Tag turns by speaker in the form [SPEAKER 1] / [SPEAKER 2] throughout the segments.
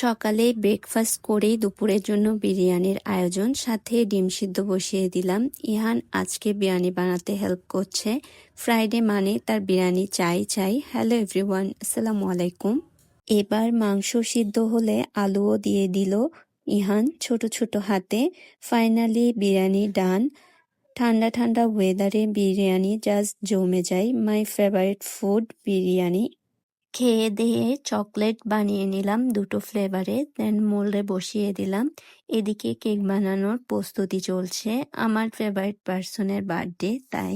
[SPEAKER 1] সকালে ব্রেকফাস্ট করেই দুপুরের জন্য বিরিয়ানির আয়োজন, সাথে ডিম সিদ্ধ বসিয়ে দিলাম। ইহান আজকে বিরিয়ানি বানাতে হেল্প করছে। ফ্রাইডে মানে তার বিরিয়ানি চাই চাই। হ্যালো এভরিওয়ান আসসালামু আলাইকুম। এবার মাংস সিদ্ধ হলে আলুও দিয়ে দিল ইহান ছোট ছোট হাতে। ফাইনালি বিরিয়ানি ডান ঠান্ডা ঠান্ডা ওয়েদারে বিরিয়ানি জাস্ট জমে যায়। My favourite food biryani. খেয়ে দেয়ে চকলেট বানিয়ে নিলাম দুটো ফ্লেভারে, দেন মোল্ডে বসিয়ে দিলাম। এদিকে কেক বানানোর প্রস্তুতি চলছে। আমার ফেভারিট পার্সনের বার্থডে তাই।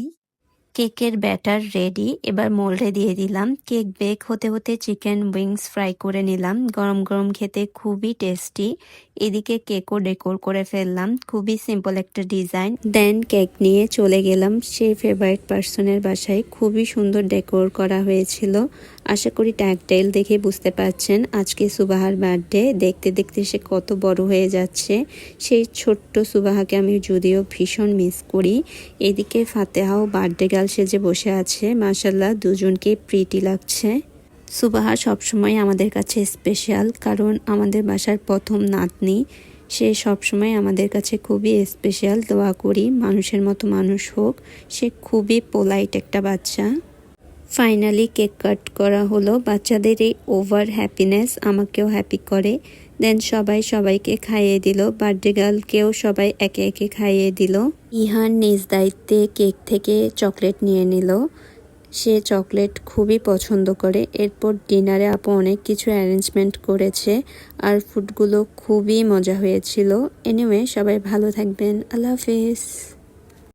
[SPEAKER 1] কেকের ব্যাটার রেডি, এবার মোল্ডে দিয়ে দিলাম। কেক বেক হতে হতে চিকেন উইংস ফ্রাই করে নিলাম। গরম গরম খেতে খুবই টেস্টি। এদিকে কেকও ডেকোর করে ফেললাম। খুবই সিম্পল একটা ডিজাইন। দেন কেক নিয়ে চলে গেলাম। সেই ফেভারিট পার্সনের বাসায়। খুবই সুন্দর ডেকোর করা হয়েছিল। আশা করি ট্যাগটাইল দেখে বুঝতে পারছেন। আজকে সুবাহার বার্থডে। দেখতে দেখতে সে কত বড় হয়ে যাচ্ছে। সেই ছোট্ট সুবাহাকে আমি যদিও ভীষণ মিস করি। এদিকে ফাতেহাও বার্থডে গার্ল সেজে বসে আছে। মাসাল্লাহ দুজনকে প্রীতি লাগছে। সুবাহা সবসময় আমাদের কাছে স্পেশাল কারণ আমাদের বাসার প্রথম নাতনি। সে সবসময় আমাদের কাছে খুবই স্পেশাল দোয়া করি। মানুষের মতো মানুষ হোক, সে খুবই পোলাইট একটা বাচ্চা। ফাইনালি কেক কাট করা হলো। বাচ্চাদের এই ওভার হ্যাপিনেস আমাকেও হ্যাপি করে। দেন সবাই সবাইকে খাইয়ে দিল। বার্থডে গার্লকেও সবাই একে একে খাইয়ে দিল। ইহান নিজ দায়িত্বে কেক থেকে চকলেট নিয়ে নিল। সে চকলেট খুবই পছন্দ করে। এরপর ডিনারে আপু অনেক কিছু অ্যারেঞ্জমেন্ট করেছে। আর ফুডগুলো খুবই মজা হয়েছিল। এনিওয়ে সবাই ভালো থাকবেন। আল্লাহ হাফিজ।